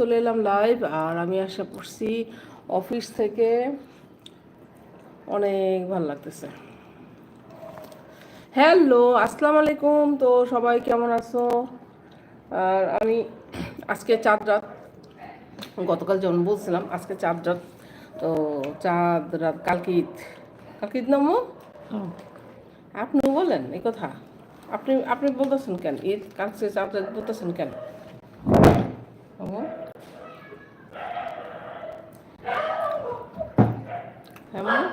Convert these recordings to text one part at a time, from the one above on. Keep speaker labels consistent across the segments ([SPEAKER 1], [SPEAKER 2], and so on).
[SPEAKER 1] চলে এলাম লাইভ আর আমি আশা করছি অফিস থেকে অনেক ভালো লাগতেছে। হ্যালো আসসালামু আলাইকুম। তো সবাই কেমন আছো? আর আমি আজকে চাঁদ রাত গতকাল যেমন বলছিলাম আজকে চাঁদ রাত। তো চাঁদ রাত কালকে ঈদ। কালকে ঈদ নামো আপনি বলেন এই কথা। আপনি আপনি বলতেছেন কেন? ঈদ কালকে চাঁদ রাত বলতেছেন কেন। হ্যাঁ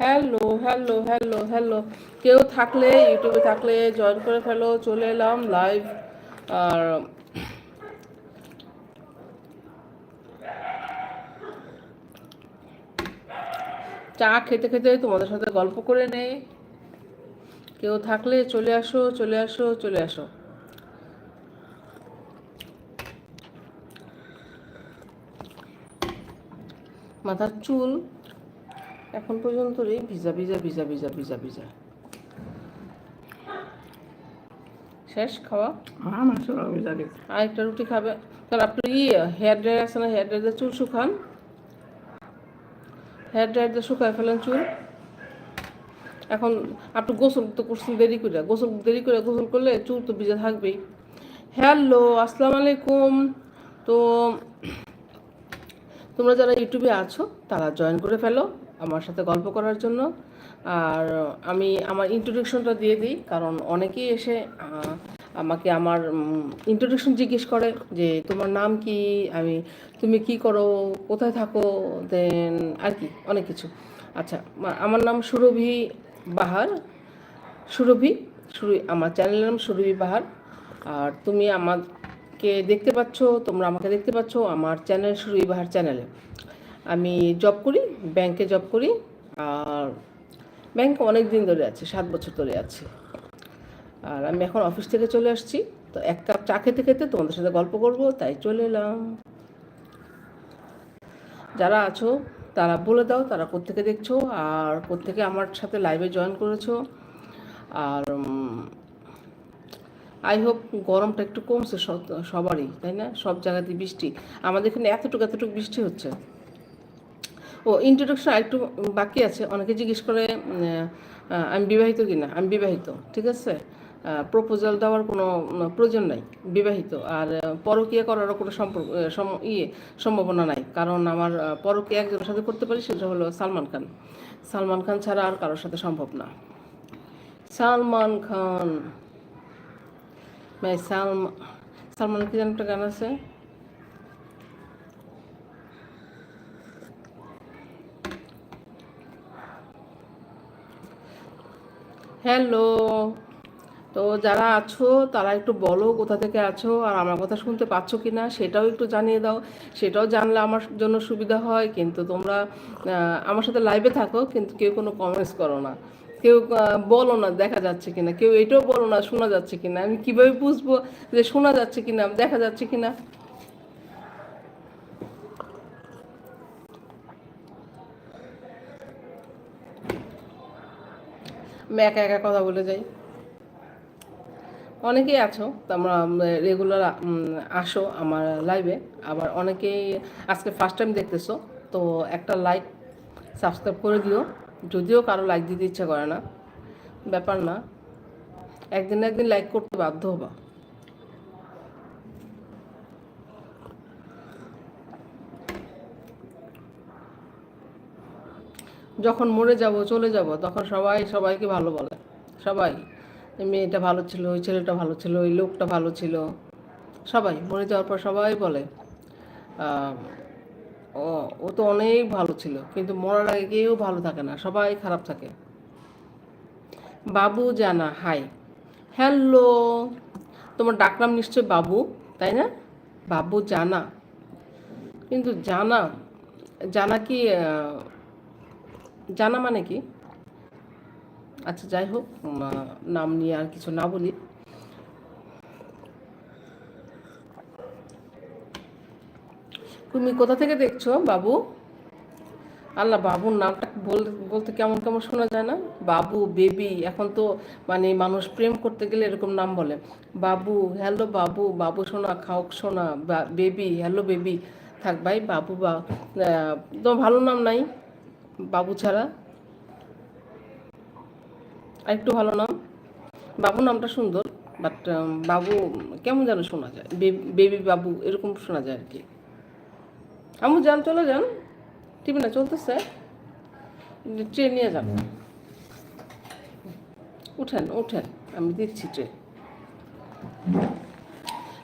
[SPEAKER 1] হ্যালো হ্যালো হ্যালো হ্যালো। কেউ থাকলে, ইউটিউবে থাকলে জয়েন করে ফেলো, চলে এলাম লাইভ আর চা খেতে খেতে তোমাদের সাথে গল্প করে নেই। কেউ থাকলে চলে আসো চলে আসো চলে আসো। মাথার চুল এখন পর্যন্ত রে ভিজা ভিজা ভিজা ভিজা ভিজা ভিজা। শেষ খাওয়া?
[SPEAKER 2] আমার সব অভিযোগ গেছে
[SPEAKER 1] আর একটা রুটি খাবে। তাহলে আপনি ইয়ে হেয়ার ড্রায়ার আছে না হেয়ার ড্রায়ার চুল শুকান। হেয়ার ড্রায়ার দিয়ে শুকায় ফেলেন চুল। এখন আপনি গোসল তো করছেন দেরি করে। গোসল দেরি করে গোসল করলে চুল তো ভিজে থাকবেই। হ্যালো আসসালামু আলাইকুম। তো তোমরা যারা ইউটিউবে আছো তারা জয়েন করে ফেলো। আমার সাথে গল্প করার জন্য। আর আমি আমার ইন্ট্রোডাকশনটা দিয়ে দিই, কারণ অনেকেই এসে আমাকে আমার ইন্ট্রোডাকশন জিজ্ঞেস করে যে, তোমার নাম কি? আমি, তুমি কি করো? কোথায় থাকো? দেন আর কি, অনেক কিছু। আচ্ছা আমার নাম সুরভি বাহার। সুরভি সুরভি, আমার চ্যানেলের নাম সুরভি বাহার। আর তুমি আমাকে দেখতে পাচ্ছ, তোমরা আমাকে দেখতে পাচ্ছ আমার চ্যানেল সুরভি বাহার চ্যানেলে আমি জব করি ব্যাংকে জব করি, আর ব্যাংকে অনেক দিন ধরে আছি, সাত বছর ধরে আছি। আর আমি এখন অফিস থেকে চলে আসছি, তো এক কাপ চা খেতে খেতে তোমাদের সাথে গল্প করব, তাই চলে এলাম। যারা আছো, তারা বলে দাও, তারা কোত্থেকে দেখছ, আর কোত্থেকে আমার সাথে লাইভে জয়েন করেছ। আর আই হোপ গরমটা একটু কমছে সব- সবারই, তাই না? সব জায়গাতে বৃষ্টি। আমাদের এখানে এতটুকু এতটুকু বৃষ্টি হচ্ছে। ও ইন্ট্রোডাকশন একটু বাকি আছে। অনেকে জিজ্ঞেস করে আমি বিবাহিত কি না আমি বিবাহিত, ঠিক আছে? প্রপোজাল দেওয়ার কোনো প্রয়োজন নাই, বিবাহিত। আর পরকীয়া করারও কোনো সম্পর্ক সম- ইয়ে সম্ভাবনা নাই। কারণ আমার পরকীয়া একজনের সাথে করতে পারি, সেটা হলো সালমান খান। সালমান খান ছাড়া আর কারোর সাথে সম্ভব না। সালমান খান। সালমান সালমান কি একটা গান আছে? হ্যালো। তো যারা আছো, তারা একটু বলো কোথা থেকে আছো আর আমার কথা শুনতে পাচ্ছ কি না সেটাও একটু জানিয়ে দাও। সেটাও জানলে আমার জন্য সুবিধা হয়। কিন্তু তোমরা আমার সাথে লাইভে থাকো, কিন্তু কেউ কোনো কমেন্টস করো না। কেউ বলো না দেখা যাচ্ছে কিনা। কেউ এটাও বলো না শোনা যাচ্ছে কিনা। আমি কীভাবে বুঝব যে শোনা যাচ্ছে কিনা, দেখা যাচ্ছে কিনা? একা একা কথা বলে যাই। অনেকেই আছো, তোমরা রেগুলার আসো আমার লাইভে আবার অনেকেই আজকে ফার্স্ট টাইম দেখতেছো, তো একটা লাইক সাবস্ক্রাইব করে দিও। যদিও কারও লাইক দিতে ইচ্ছা করে না, ব্যাপার না। একদিন একদিন লাইক করতে বাধ্য হবা। যখন মরে যাব, চলে যাব, তখন সবাই সবাইকে ভালো বলে। সবাই মেয়েটা ভালো ছিল, ওই ছেলেটা ভালো ছিল, ওই লোকটা ভালো ছিল। সবাই মরে যাওয়ার পর সবাই বলে ও ও তো অনেক ভালো ছিল, কিন্তু মরার আগে কেউ ভালো থাকে না, সবাই খারাপ থাকে। বাবু জানা, হাই। হ্যালো, তোমার ডাকনাম নিশ্চয় বাবু, তাই না? বাবু জানা। কিন্তু জানা জানা কি জানা মানে কি? আচ্ছা যাই হোক নাম নিয়ে আর কিছু না বলি। তুমি কোথা থেকে দেখছ, বাবু? আল্লাহ, বাবুর নামটা বল- বলতে কেমন কেমন শোনা যায় না? বাবু, বেবি, এখন তো মানে মানুষ প্রেম করতে গেলে এরকম নাম বলে। বাবু, হ্যালো, বাবু বাবু সোনা খাওক সোনা বেবি, হ্যালো, বেবি, থাক, ভাই, বাবু বা ভালো নাম নাই? বাবু ছাড়া। আরেকটু ভালো নাম। বাবু নামটা সুন্দর বাট বাবু কেমন যেন শোনা যায়। বেবি বাবু এরকম শোনা যায় আর কি আমু যান, চলে যান। টিভি না, চলতেছে। ট্রেন নিয়ে যান। উঠেন উঠেন। আমি দিচ্ছি ট্রেন।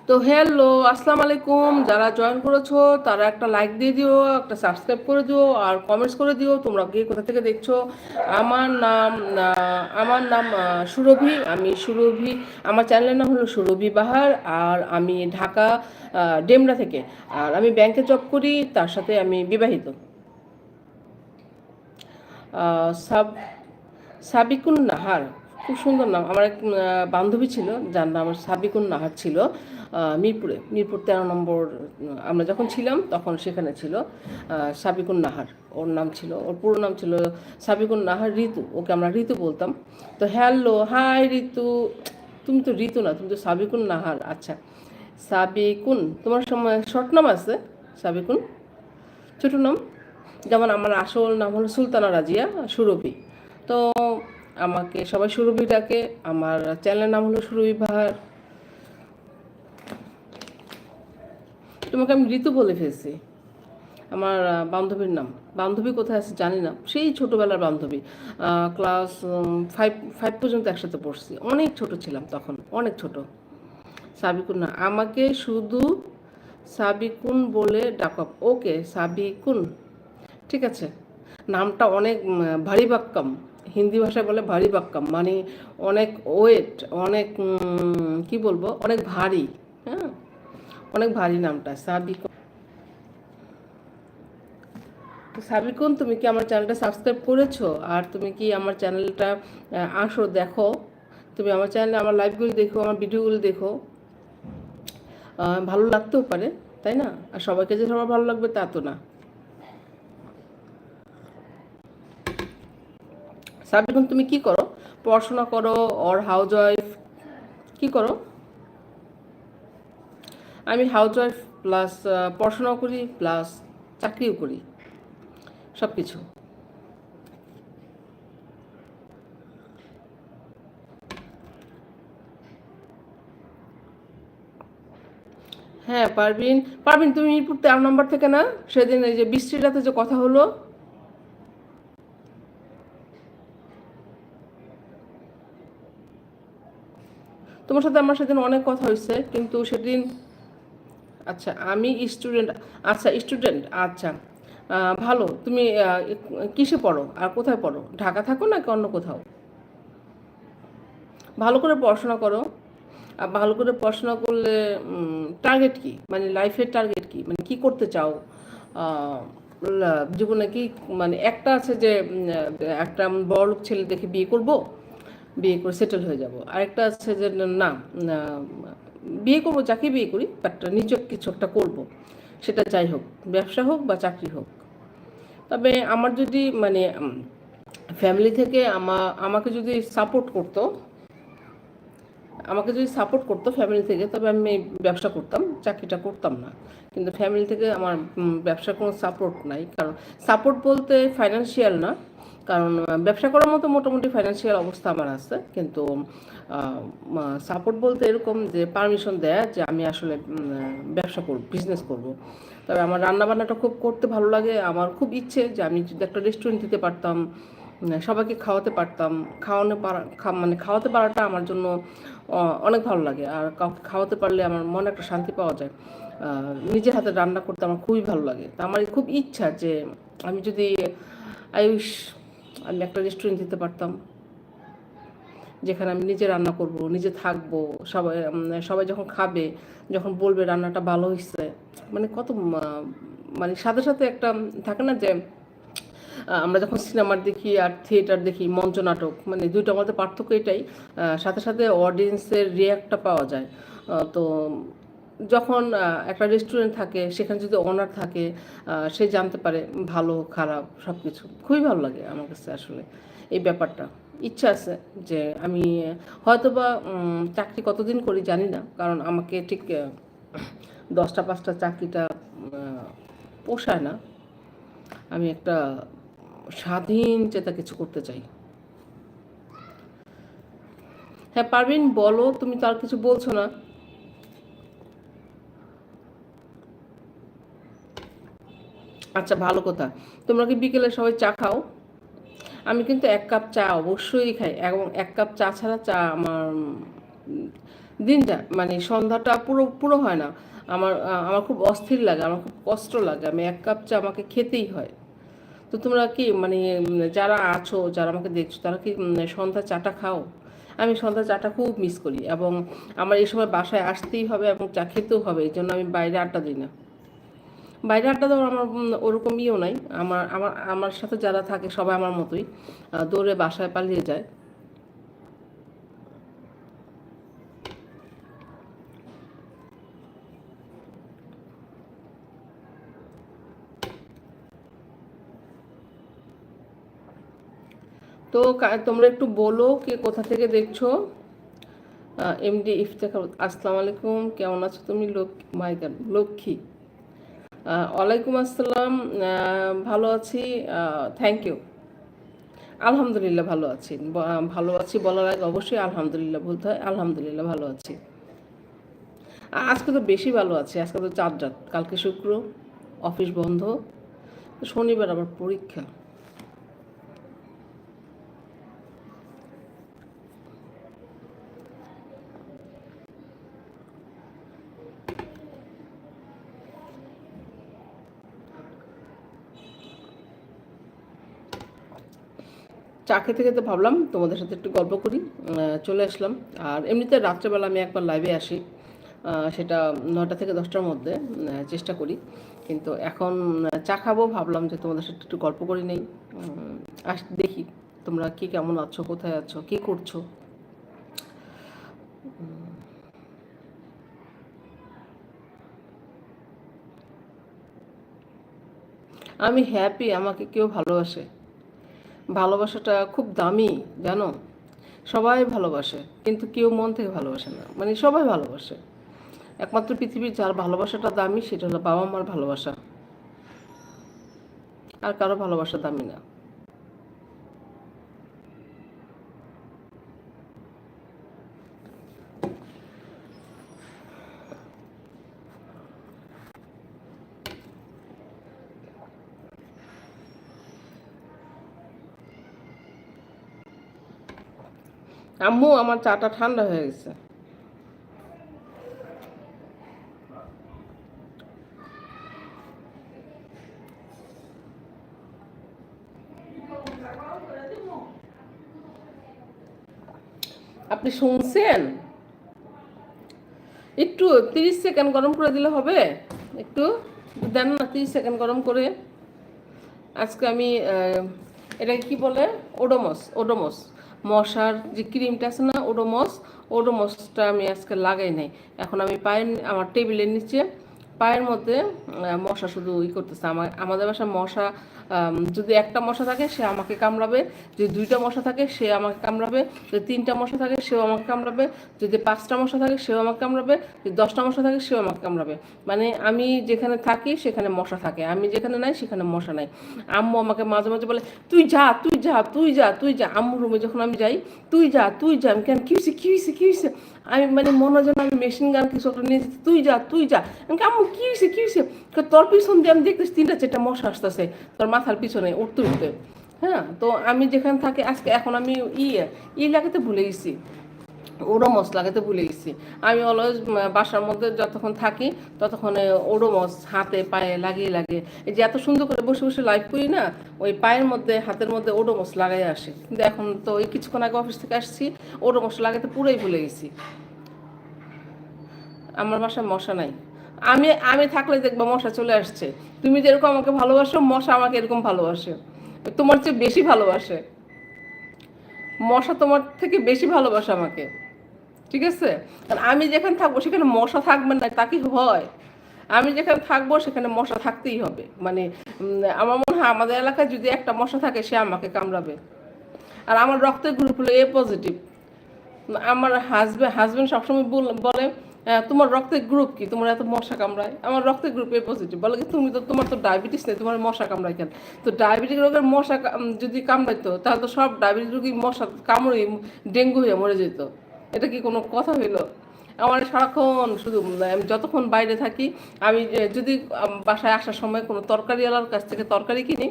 [SPEAKER 1] তো হ্যালো আসসালামু আলাইকুম। যারা জয়েন করেছ, তারা একটা লাইক দিয়ে দিও, একটা সাবস্ক্রাইব করে দিও, আর কমেন্টস করে দিও, তোমরা কে কোথা থেকে দেখছ? আমার নাম আমার নাম সুরভি। আমি সুরভি, আমার চ্যানেলের নাম হলো সুরভি বাহার, আর আমি ঢাকা ডেমরা থেকে। আর আমি ব্যাংকে জব করি, তার সাথে আমি বিবাহিত। সাব সাবিকুল নাহার। খুব সুন্দর নাম। আমার এক বান্ধবী ছিল, যার নাম সাবিকুন নাহার ছিল মিরপুরে। মিরপুর তেরো নম্বর আমরা যখন ছিলাম তখন সেখানে ছিল সাবিকুন নাহার। ওর নাম ছিল, ওর পুরো নাম ছিল সাবিকুন নাহার ঋতু। ওকে আমরা ঋতু বলতাম। তো হ্যালো, হাই ঋতু। তুমি তো ঋতু না, তুমি তো সাবিকুন নাহার। আচ্ছা সাবিকুন তোমার সময় শর্ট নাম আছে? সাবিকুন ছোট নাম? যেমন আমার আসল নাম হলো সুলতানা রাজিয়া সুরভি। তো আমাকে সবাই সুরভি ডাকে আমার চ্যানেলের নাম হলো সুরভি বাহার তোমাকে আমি ঋতু বলে ফেলছি। আমার বান্ধবীর নাম। বান্ধবী কোথায় আছে জানি না। সেই ছোটোবেলার বান্ধবী। ক্লাস ফাইভ ফাইভ পর্যন্ত একসাথে পড়ছি। অনেক ছোট ছিলাম তখন অনেক ছোট। সাবিকুন না আমাকে শুধু সাবিকুন বলে ডাকব ওকে সাবিকুন। ঠিক আছে? নামটা অনেক উম, ভারী বাক্কাম। হিন্দি ভাষায় বলে ভারী বাক্কাম মানে অনেক ওয়েট, অনেক কি বলব, অনেক ভারী হ্যাঁ? অনেক ভারী নামটা সাবিকুন তো সাবিকুন তুমি কি আমার চ্যানেলটা সাবস্ক্রাইব করেছ? আর তুমি কি আমার চ্যানেলটা আসো, দেখো। তুমি আমার চ্যানেলে, আমার লাইভগুলো দেখো, আমার ভিডিওগুলো দেখো। ভালো লাগতেও পারে, তাই না? আর সবাইকে যে সবার ভালো লাগবে তা তো না। সাবিকুন তুমি কি করো? পড়াশোনা করো অর হাউস ওয়াইফ কি করো? আমি হাউস ওয়াইফ প্লাস পড়াশোনাও করি প্লাস চাকরিও করি সব কিছু হ্যাঁ পারবিন পারবিন তুমি মিরপুর তেরো নম্বর থেকে না? সেদিন এই যে বৃষ্টিটাতে যে কথা হলো তোমার সাথে আমার সেদিন অনেক কথা হয়েছে, কিন্তু সেদিন আচ্ছা আমি স্টুডেন্ট আচ্ছা স্টুডেন্ট আচ্ছা ভালো, তুমি কিসে পড়ো? আর কোথায় পড়ো? ঢাকা থাকো নাকি অন্য কোথাও? ভালো করে পড়াশোনা করো। আর ভালো করে পড়াশোনা করলে টার্গেট কি? মানে লাইফের টার্গেট কি? মানে কি করতে চাও? জীবনে কি মানে একটা আছে যে একটা বড় ছেলে দেখে বিয়ে করব? বিয়ে করে সেটেল হয়ে যাব। আরেকটা আছে যে, না বিয়ে করব, যাকে বিয়ে করি বাট নিজে কিছু একটা করব। সেটা যাই হোক, ব্যবসা হোক বা চাকরি হোক। তবে আমার যদি মানে ফ্যামিলি থেকে আমা, আমাকে যদি সাপোর্ট করতো, আমাকে যদি সাপোর্ট করতো ফ্যামিলি থেকে, তবে আমি ব্যবসা করতাম, চাকরিটা করতাম না। কিন্তু ফ্যামিলি থেকে আমার ব্যবসার কোনো সাপোর্ট নাই। কারণ সাপোর্ট বলতে ফাইন্যান্সিয়াল না। কারণ ব্যবসা করার মতো মোটামুটি ফাইন্যান্সিয়াল অবস্থা আমার আছে। কিন্তু সাপোর্ট বলতে এরকম যে পারমিশন দেয় যে আমি আসলে ব্যবসা করব বিজনেস করব। তবে আমার রান্নাবান্নাটা খুব করতে ভালো লাগে। আমার খুব ইচ্ছে যে আমি যদি একটা রেস্টুরেন্ট দিতে পারতাম সবাইকে খাওয়াতে পারতাম। খাওয়ানো পারা মানে খাওয়াতে পারাটা আমার জন্য অনেক ভালো লাগে। আর কাউকে খাওয়াতে পারলে আমার মনে একটা শান্তি পাওয়া যায়। নিজের হাতে রান্না করতে আমার খুবই ভালো লাগে। তা আমার খুব ইচ্ছা যে আমি যদি, আয়ুষ আমি একটা রেস্টুরেন্ট দিতে পারতাম। যেখানে আমি নিজে রান্না করব, নিজে থাকব, সবাই সবাই যখন খাবে, যখন বলবে রান্নাটা ভালো হয়েছে মানে কত মানে সাথে সাথে একটা থাকে না যে আমরা যখন সিনেমার দেখি আর থিয়েটার দেখি, মঞ্চ নাটক মানে দুইটা আমাদের পার্থক্য এটাই সাথে সাথে অডিয়েন্সের রিয়াক্টটা পাওয়া যায়। তো যখন একটা রেস্টুরেন্ট থাকে, সেখানে যদি ওনার থাকে সে জানতে পারে, ভালো, খারাপ সব কিছু খুবই ভালো লাগে আমার কাছে আসলে এই ব্যাপারটা। ইচ্ছা আছে যে আমি হয়তোবা চাকরি কতদিন করি জানি না, কারণ আমাকে ঠিক দশটা, পাঁচটা চাকরিটা পোষায় না। আমি একটা স্বাধীন চেতা কিছু করতে চাই। হ্যাঁ পারবিন বলো, তুমি তো আর কিছু বলছো না। আচ্ছা ভালো কথা। তোমরা কি বিকেলে সবাই চা খাও? আমি কিন্তু এক কাপ চা অবশ্যই খাই এবং এক কাপ চা ছাড়া চা আমার দিনটা মানে সন্ধ্যাটা পুরো পুরো হয় না। আমার আমার খুব অস্থির লাগে, আমার খুব কষ্ট লাগে। আমি এক কাপ চা আমাকে খেতেই হয়। তো তোমরা কি মানে যারা আছো, যারা আমাকে দেখছ, তারা কি সন্ধ্যা চাটা খাও? আমি সন্ধ্যা চাটা খুব মিস করি এবং আমার এই সময় বাসায় আসতেই হবে এবং চা খেতেও হবে এই জন্য আমি বাইরে আড্ডা দিই না। বাইরে আড্ডা দেওয়ার আমার ওরকম ইয়েও নাই। আমার আমার আমার সাথে যারা থাকে সবাই আমার মতোই। দৌড়ে বাসায় পালিয়ে যায়। তো তোমরা একটু বলো কে কোথা থেকে দেখছ? এমডি ইফতেখার, আসসালামু আলাইকুম, কেমন আছো তুমি? লোক, মাই লক্ষ্মী। ওয়ালাইকুম আসসালাম ভালো আছি থ্যাংক ইউ আলহামদুলিল্লাহ ভালো আছি। ভালো আছি বলার আগে অবশ্যই আলহামদুলিল্লাহ বলতে হয়, আলহামদুলিল্লাহ ভালো আছি। আজকে তো বেশি ভালো আছি, আজকে তো চার রাত, কালকে শুক্র, অফিস বন্ধ, শনিবার আবার পরীক্ষা। চা খেতে খেতে ভাবলাম তোমাদের সাথে একটু গল্প করি চলে আসলাম। আর এমনিতে রাত্রেবেলা আমি একবার লাইভে আসি সেটা নয়টা থেকে দশটার মধ্যে চেষ্টা করি। কিন্তু এখন চা খাব, ভাবলাম যে তোমাদের সাথে একটু গল্প করি নেই। আস, দেখি তোমরা কি কেমন আছো, কোথায় আছো, কি করছ? আমি হ্যাপি আমাকে কেউ ভালোবাসে। ভালোবাসাটা খুব দামি, জানো? সবাই ভালোবাসে, কিন্তু কেউ মন থেকে ভালোবাসে না। মানে সবাই ভালোবাসে। একমাত্র পৃথিবীর যার ভালোবাসাটা দামি, সেটা হলো বাবা মার ভালোবাসা। আর কারও ভালোবাসা দামি না। আম্মু, আমার চাটা ঠান্ডা হয়ে গেছে। আপনি শুনছেন? একটু তিরিশ সেকেন্ড গরম করে দিলে হবে। একটু দেন না, তিরিশ সেকেন্ড গরম করে। আজকে আমি এটাকে কি বলে? ওডোমস ওডোমস। মশার যে ক্রিমটা আছে না ওডোমস ওডোমসটা আমি আজকে লাগাই নাই। এখন আমি পায়ের আমার টেবিলের নিচে, পায়ের মধ্যে মশা শুধু ই করতেছে। আমার আমাদের বাসায় মশা যদি একটা মশা থাকে, সে আমাকে কামড়াবে। যদি দুইটা মশা থাকে, সে আমাকে কামড়াবে। যদি তিনটা মশা থাকে, সেও আমাকে কামড়াবে। যদি পাঁচটা মশা থাকে, সেও আমাকে কামড়াবে। যদি দশটা মশা থাকে, সেও আমাকে কামড়াবে। মানে আমি যেখানে থাকি, সেখানে মশা থাকে। আমি যেখানে নাই, সেখানে মশা নাই। আম্মু আমাকে মাঝে মাঝে বলে, তুই যা তুই যা তুই যা তুই যা। আম্মু রুমে যখন আমি যাই, তুই যা তুই যা। আমি কেন, কী হয়েছে কী হয়েছে কী হয়েছে আমি মানে মনে হয় আমি মেশিন গান কিছু একটা নিয়ে তুই যা তুই যা। আমি আম্মু, কী হয়েছে কী হয়েছে তোর পিছন দিয়ে আমি দেখতেছি, তিনটা, চারটা মশা আসতেছে। তোর মাথার পিছনে, উঠতে উঠতে। হ্যাঁ তো আমি যেখানে থাকি, আজকে এখন আমি ই ই লাগাতে ভুলে গেছি। ওডোমস লাগাতে ভুলে গেছি। আমি অলওয়েজ বাসার মধ্যে যতক্ষণ থাকি, ততক্ষণ ওডোমস হাতে, পায়ে লাগিয়ে লাগিয়ে। এই যে এত সুন্দর করে বসে বসে লাইভ করি না, ওই পায়ের মধ্যে, হাতের মধ্যে ওডোমস লাগাই আসে। কিন্তু এখন তো ওই কিছুক্ষণ আগে অফিস থেকে আসছি, ওডোমস লাগাতে পুরোই ভুলে গেছি। আমার বাসায় মশা নাই। আমি আমি থাকলে দেখব মশা চলে আসছে। তুমি যেরকম আমাকে ভালোবাসো, মশা আমাকে এরকম ভালোবাসে। তোমার চেয়ে বেশি ভালোবাসে। মশা তোমার থেকে বেশি ভালোবাসে আমাকে। ঠিক আছে? আমি যেখানে থাকব, সেখানে মশা থাকবে না, তা কি হয়? আমি যেখানে থাকব, সেখানে মশা থাকতেই হবে। মানে আমার মনে হয় আমাদের এলাকায় যদি একটা মশা থাকে, সে আমাকে কামড়াবে। আর আমার রক্তের গ্রুপ হলো এ পজিটিভ আমার হাজব্যান্ড হাজব্যান্ড সবসময় বল- তোমার রক্তের গ্রুপ কি? তোমার এত মশা কামড়ায়? আমার রক্তের গ্রুপ এ পজিটিভ বলে কি, তুমি তো তোমার তো ডায়াবেটিস নেই, তোমার মশা কামড়ায় কেন? তো ডায়াবেটিক রোগের মশা যদি কামড়াইতো, তাহলে তো সব ডায়াবেটিক রোগী মশা কামড়ে ডেঙ্গু হয়ে মরে যেত। এটা কি কোনো কথা হইল? আমার সারাক্ষণ শুধু আমি যতক্ষণ বাইরে থাকি, আমি যদি বাসায় আসার সময় কোনো তরকারিওয়ালার কাছ থেকে তরকারি কিনি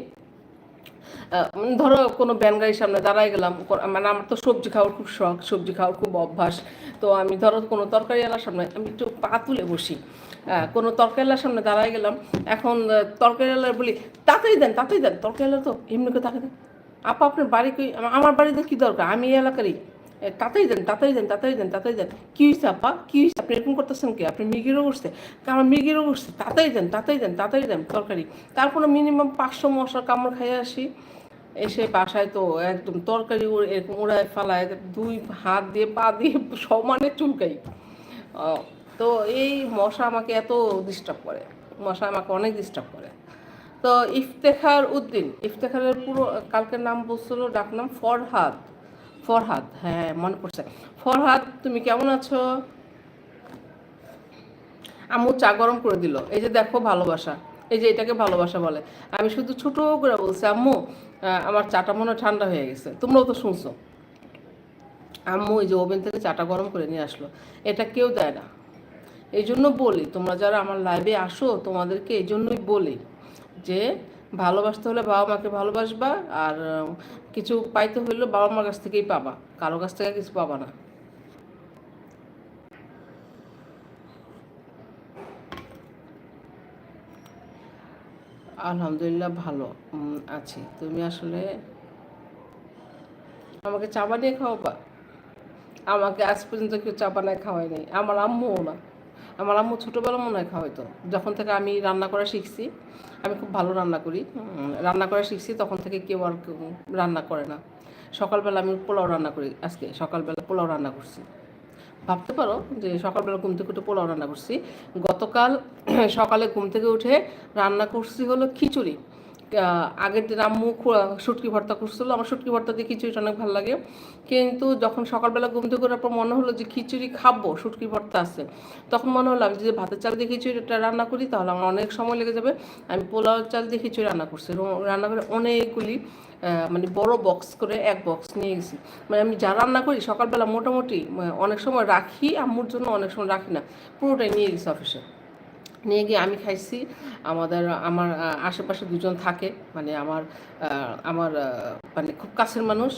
[SPEAKER 1] ধরো কোনো ব্যান গাড়ির সামনে দাঁড়াই গেলাম মানে আমার তো সবজি খাওয়ার খুব শখ, সবজি খাওয়ার খুব অভ্যাস। তো আমি ধরো কোনো তরকারি তরকারিওয়ালার সামনে, আমি একটু পা তুলে বসি। কোনো তরকারিওয়ালার সামনে দাঁড়ায় গেলাম, এখন তরকারি তরকারিওয়ালার বলি, তাড়াতাড়ি দেন তাড়াতাড়ি দেন তরকারি তরকারিওয়ালা তো এমনি করে তাকে দেন। আপা, আপনার বাড়ি কই? আমার বাড়িতে কী দরকার? আমি এলাকারই। তাড়াতাড়ি দেন তাড়াতাড়ি দেন তাড়াতাড়ি দেন তাড়াতাড়ি দেন। কী হয়েছে আপা? কী হয়েছে আপনি এরকম করতেছেন কি? আপনি মিগিরও উঠছে আমার মিগিরও উঠছে তাড়াতাড়ি দেন তাড়াতাড়ি দেন তাড়াতাড়ি দেন তরকারি। তারপরে মিনিমাম পাঁচশো মশলা কামড় খাইয়ে আসি। এসে বাসায় তো একদম তরকারি এরকম উড়ায় ফালায়, দুই হাত দিয়ে, পা দিয়ে সমানে চুলকাই। তো এই মশা আমাকে এত ডিস্টার্ব করে। মশা আমাকে অনেক ডিস্টার্ব করে। তো ইফতেখার উদ্দিন, ইফতেখারের পুরো, কালকের নাম বলছিল ডাকনাম ফরহাদ। ফরহাদ হ্যাঁ মনে পড়ছে। ফরহাদ, তুমি কেমন আছো? আম্মু চা গরম করে দিল। এই যে দেখো ভালোবাসা। এই যে এটাকে ভালোবাসা বলে। আমি শুধু ছোট করে বলছি, আম্মু আমার চাটা মনে ঠান্ডা হয়ে গেছে। তোমরাও তো শুনছো। আম্মু, এই যে ওভেন থেকে চাটা গরম করে নিয়ে আসলো। এটা কেউ দেয় না। এই জন্য বলি, তোমরা যারা আমার লাইভে আসো, তোমাদেরকে এই জন্যই বলি যে ভালোবাসতে হলে বাবা মাকে ভালোবাসবা আর কিছু পাইতে হইলে বাবা মার কাছ থেকেই পাবা। কারও কাছ থেকে কিছু পাবা না। আলহামদুলিল্লাহ ভালো আছি। তুমি আসলে আমাকে চা বানিয়ে খাওয়াবা? আমাকে আজ পর্যন্ত কেউ চা বানায় খাওয়াই নাই। আমার আম্মুও না। আমার আম্মু ছোটোবেলা মনে হয় খাওয়াইতো। যখন থেকে আমি রান্না করা শিখছি, আমি খুব ভালো রান্না করি। রান্না করা শিখছি, তখন থেকে কেউ আর রান্না করে না। সকালবেলা আমি পোলাও রান্না করি আজকে, সকালবেলা পোলাও রান্না করছি। ভাবতে পারো যে সকালবেলা ঘুম থেকে উঠে পোলাও রান্না করছি। গতকাল সকালে ঘুম থেকে উঠে রান্না করছি হলো খিচুড়ি। আগের দিন আম্মু শুটকি ভর্তা করছিল। আমার শুটকি ভর্তা দিয়ে খিচুড়িটা অনেক ভালো লাগে। কিন্তু যখন সকালবেলা ঘুম থেকে করার পর মনে হলো যে খিচুড়ি খাব, শুটকি ভর্তা আছে, তখন মনে হলো আমি যদি ভাতের চাল দিয়ে খিচুড়িটা রান্না করি তাহলে আমার অনেক সময় লেগে যাবে। আমি পোলাও চাল দিয়ে খিচুড়ি রান্না করছি। রান্না করে অনেকগুলি মানে বড় বক্স করে এক বক্স নিয়ে গেছি। মানে আমি যা রান্না করি সকালবেলা মোটামুটি অনেক সময় রাখি, আম্মুর জন্য অনেক সময় রাখি না। পুরোটাই নিয়ে গেছি অফিসে নিয়ে গিয়ে আমি খাইছি। আমাদের, আমার আশেপাশে দুজন থাকে। মানে আমার আমার মানে খুব কাছের মানুষ,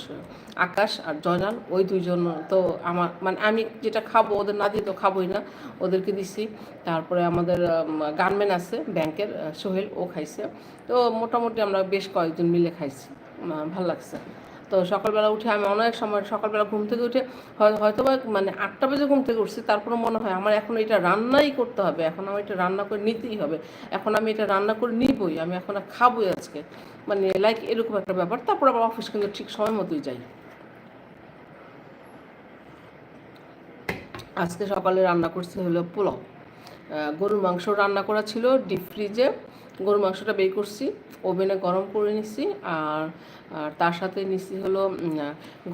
[SPEAKER 1] আকাশ আর জয়নাল। ওই দুইজন তো আমার মানে আমি যেটা খাব, ওদের না দিয়ে তো খাবোই না। ওদেরকে দিছি। তারপরে আমাদের গানম্যান আছে, ব্যাংকের সোহেল, ও খাইছে। তো মোটামুটি আমরা বেশ কয়েকজন মিলে খাইছি। ভালো লাগছে। তো সকালবেলা উঠে আমি অনেক সময় সকালবেলা ঘুম থেকে উঠে হয়- হয়তো বা মানে আটটা বাজে ঘুম থেকে উঠছি তারপরে মনে হয় আমার এখন এটা রান্নাই করতে হবে, এখন আমার এটা রান্না করে নিতেই হবে, এখন আমি এটা রান্না করে নিবই, আমি এখন আর খাবোই আজকে। মানে লাইক এরকম একটা ব্যাপার, তারপর আবার অফিস কিন্তু ঠিক সময় মতোই যাই। আজকে সকালে রান্না করছি হলো পোলাও। গরুর মাংস রান্না করা ছিল ডিপ ফ্রিজে গরুর মাংসটা বের করছি, ওভেনে গরম করে নিছি, আর আর তার সাথে নিছি হলো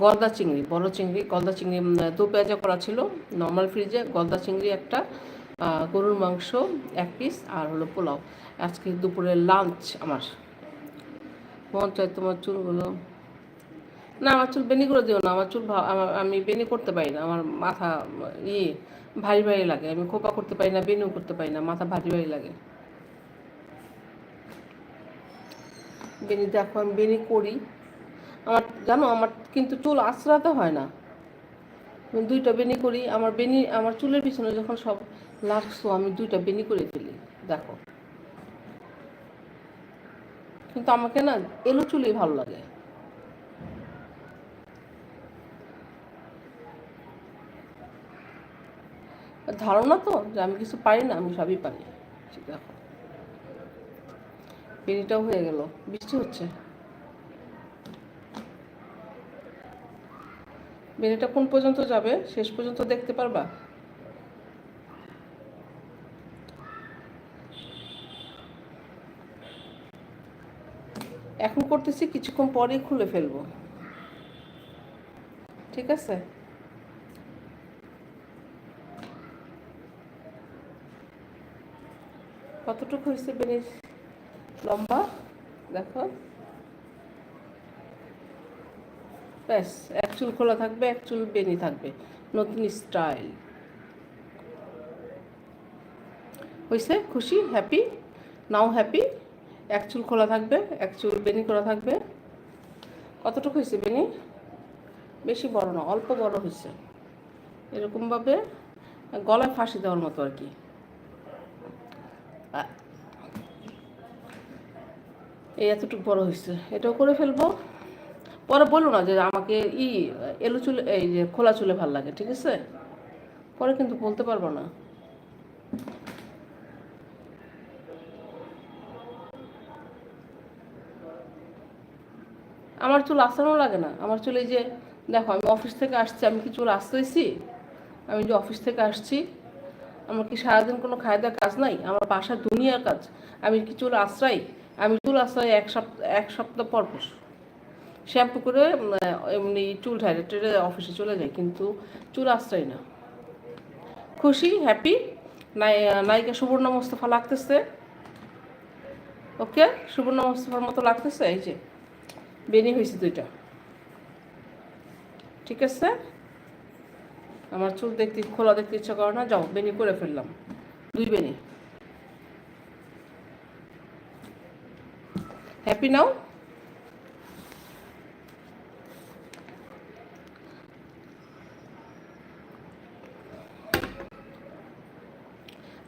[SPEAKER 1] গলদা চিংড়ি, বড় চিংড়ি, গলদা চিংড়ি দু পেঁয়াজা করা ছিল নর্মাল ফ্রিজে গলদা চিংড়ি একটা গরুর মাংস এক পিস আর হলো পোলাও। আজকে দুপুরে লাঞ্চ আমার। মন চাই তোমার চুলগুলো। না, আমার চুল বেনি করে দিও না, আমার চুল আমি বেনি করতে পারি না, আমার মাথা ইয়ে ভারী ভারী লাগে, আমি খোপা করতে পারি না, বেনিও করতে পারি না, মাথা ভারী ভারী লাগে। বেনি দেখো, আমি বেনি করি। আমার, জানো, আমার কিন্তু চুল আঁচড়াতে হয় না। দুইটা বেনি করি, আমার বেনি, আমার চুলের পিছনে যখন সব লাগছো, আমি দুইটা বেনি করে ফেলি, দেখো। কিন্তু আমাকে না এলো চুলই ভালো লাগে। ধারণা তো যে আমি কিছু পারি না, আমি সবই পারি। দেখো বেনিটাও হয়ে গেল। বৃষ্টি হচ্ছে। বেনিটা কোন পর্যন্ত যাবে, শেষ পর্যন্ত দেখতে পারবা? এখন করতেছি, কিছুক্ষণ পরেই খুলে ফেলব। ঠিক আছে? কতটুকু হয়েছে বেনির লম্বা, দেখো। ব্যাস, এক চুল খোলা থাকবে, এক চুল বেনি থাকবে, নতুন স্টাইল। হয়েছে খুশি? হ্যাপি? Now happy? এক চুল খোলা থাকবে, এক চুল বেনি করা থাকবে। কতটুকু হয়েছে বেনি? বেশি বড় না, অল্প বড় হয়েছে এরকমভাবে গলায় ফাঁসি দেওয়ার মতো আর কি। এই এতটুকু বড় হয়েছে। এটাও করে ফেলব। পরে বলো না যে আমাকে ই, এলো চুলে, এই যে খোলা চুলে ভালো লাগে, ঠিক আছে? পরে কিন্তু বলতে পারব না। আমার চুল আসানো লাগে না। আমার চুল যে, দেখো, আমি অফিস থেকে আসছি, আমি কি চুল আসতেছি আমি যে অফিস থেকে আসছি, আমার কি সারাদিন কোনো খাওয়া দাওয়ার কাজ নাই? আমার বাসার দুনিয়ার কাজ। আমি কি চুল আশ্রাই আমি চুল আশ্রয় এক সপ্তাহ এক সপ্তাহ পর পর। শ্যাম্পু করে এমনি চুল ঠাইরে অফিসে চলে যাই, কিন্তু চুল আশ্রয় না। খুশি হ্যাপি নাই, নায়িকা সুবর্ণ মোস্তফা লাগতেছে। ওকে সুবর্ণ মোস্তফার মতো লাগতেছে, এই যে বেনি হয়েছে দুইটা। ঠিক আছে? আমার চুল দেখতে, খোলা দেখতে ইচ্ছা করে না, যাও বেনি করে ফেললাম। দুই বেনি হ্যাপি নাও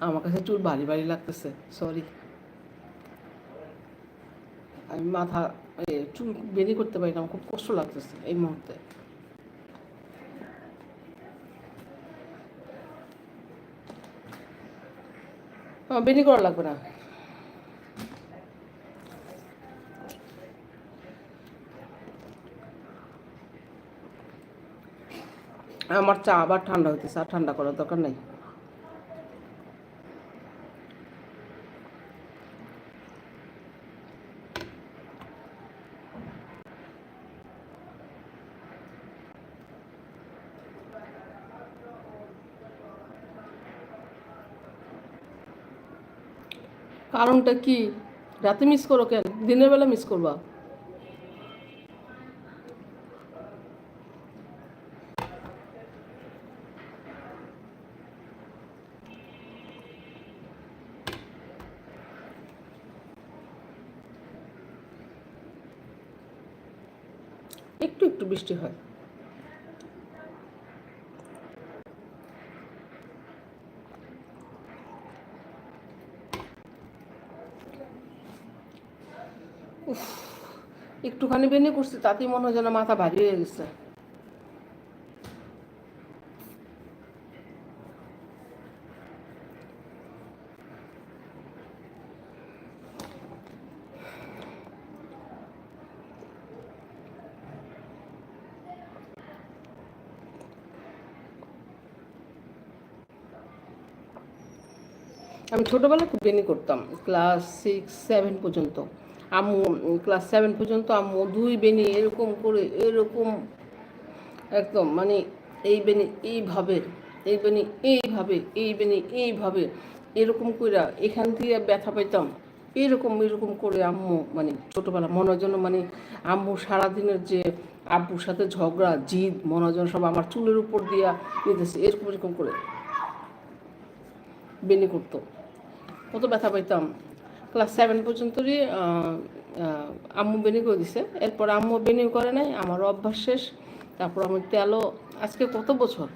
[SPEAKER 1] আমার কাছে চুল ভারী ভারী লাগতেছে সরি আমি মাথা চুল বেরি করতে পারি না, আমার খুব কষ্ট লাগতেছে এই মুহূর্তে। বেরি করা লাগবে না। আমার চা আবার ঠান্ডা হইতেছে, আর ঠান্ডা করার দরকার নেই। কারণটা কি? রাতে মিস করো কেন? দিনের বেলা মিস করবা একটু একটু বৃষ্টি হয়। একটুখানি বেনে করছি তাতেই মনে হয় যেন মাথা ভারী হয়ে গেছে। আমি ছোটোবেলায় খুব বেনি করতাম ক্লাস সিক্স সেভেন পর্যন্ত। আম্মু ক্লাস সেভেন পর্যন্ত আম্মু দুই বেনি এরকম করে, এরকম একদম মানে এই বেনি এইভাবে, এই বেনি এইভাবে, এই বেনি এইভাবে এরকম কইরা এখান দিয়ে ব্যথা পাইতাম। এরকম এরকম করে আম্মু মানে ছোটোবেলা মনের জন্য মানে আম্মু সারাদিনের যে আব্বুর সাথে ঝগড়া, জিদ মনের জন্য সব আমার চুলের উপর দিয়া নিতেছে এরকম এরকম করে বেনি করতো। কত ব্যথা পাইতাম। ক্লাস সেভেন পর্যন্তই আম্মু বেনি করে দিছে। এরপর আম্মু বেনি করে নাই, আমার অভ্যাস শেষ। তারপর আমি তেলও, আজকে কত বছর?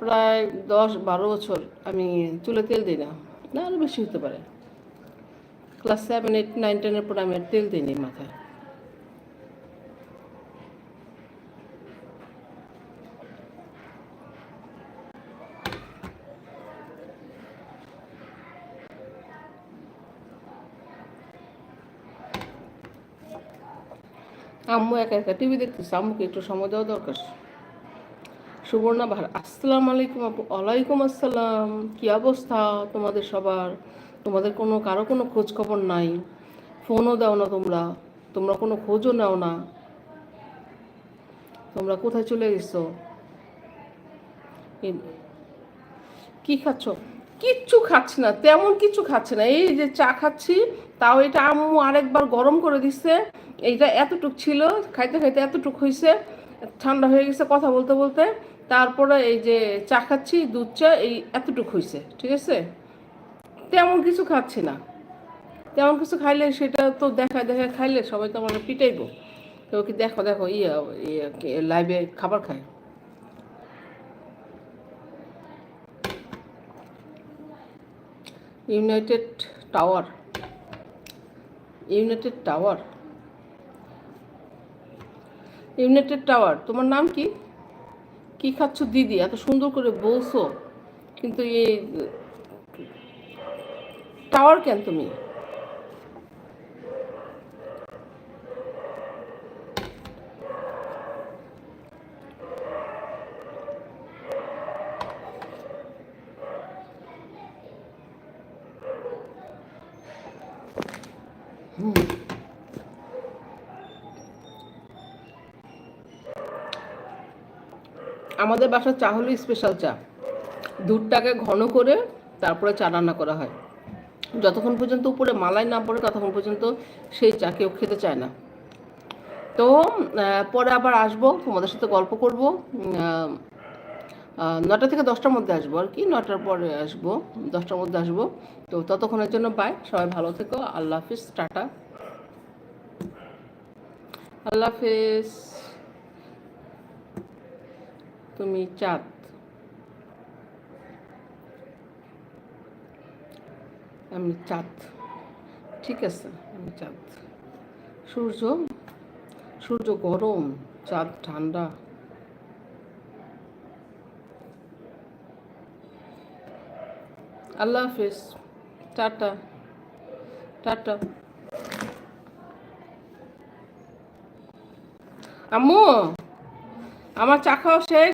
[SPEAKER 1] প্রায় দশ বারো বছর আমি চুলে তেল দিই না। না আরও বেশি হতে পারে। ক্লাস সেভেন এইট নাইন টেনের পর আমি আর তেল দিইনি মাথায়। আম্মু একা একা টিভি দেখতেছে, আম্মুকে একটু সময় দেওয়া দরকার। সুবর্ণা ভার, আসসালাম আলাইকুম আপু, ওয়ালাইকুম আসসালাম। কি অবস্থা তোমাদের সবার? তোমাদের কোনো, কারও কোনো খোঁজ খবর নাই। ফোনও দাও না তোমরা। তোমরা কোনো খোঁজও নাও না। তোমরা কোথায় চলে গেছো কি খাচ্ছ? কিচ্ছু খাচ্ছি না, তেমন কিছু খাচ্ছি না। এই যে চা খাচ্ছি, তাও এটা আম্মু আরেকবার গরম করে দিচ্ছে এইটা এতটুক ছিল, খাইতে খাইতে এতটুক হয়েছে ঠান্ডা হয়ে গেছে কথা বলতে বলতে, তারপরে এই যে চা খাচ্ছি, দুধ চা, এই এতটুক হয়েছে ঠিক আছে? তেমন কিছু খাচ্ছি না। তেমন কিছু খাইলে সেটা তো দেখা দেখা খাইলে সবাই তো আমার পিটাইবো। তো কি দেখো দেখো ইয়ে ইয়ে লাইভে খাবার খায়? United Tower United Tower United Tower, তোমার নাম কি? কি খাচ্ছ দিদি? এত সুন্দর করে বলছো। কিন্তু এই, টাওয়ার কেন তুমি? আমাদের বাসার চা হলো স্পেশাল চা। দুধটাকে ঘন করে তারপরে চা রান্না করা হয়। যতক্ষণ পর্যন্ত উপরে মালাই না পড়ে ততক্ষণ পর্যন্ত সেই চা কেউ খেতে চায় না। তো পরে আবার আসব, তোমাদের সাথে গল্প করব। নটা থেকে দশটার মধ্যে আসব আর কি নটার পরে আসব, দশটার মধ্যে আসব। তো ততক্ষণের জন্য বাই সবাই ভালো থেকো, আল্লাহ হাফিজ, টাটা। আল্লাহ হাফিজ। তুমি চাঁদ। আমি চাঁদ। ঠিক আছে, আমি চাঁদ। সূর্য? সূর্য গরম, চাঁদ ঠান্ডা। আল্লাহ হাফিজ। টাটা। টাটা। আম্মু, আমার চা খাওয়া শেষ?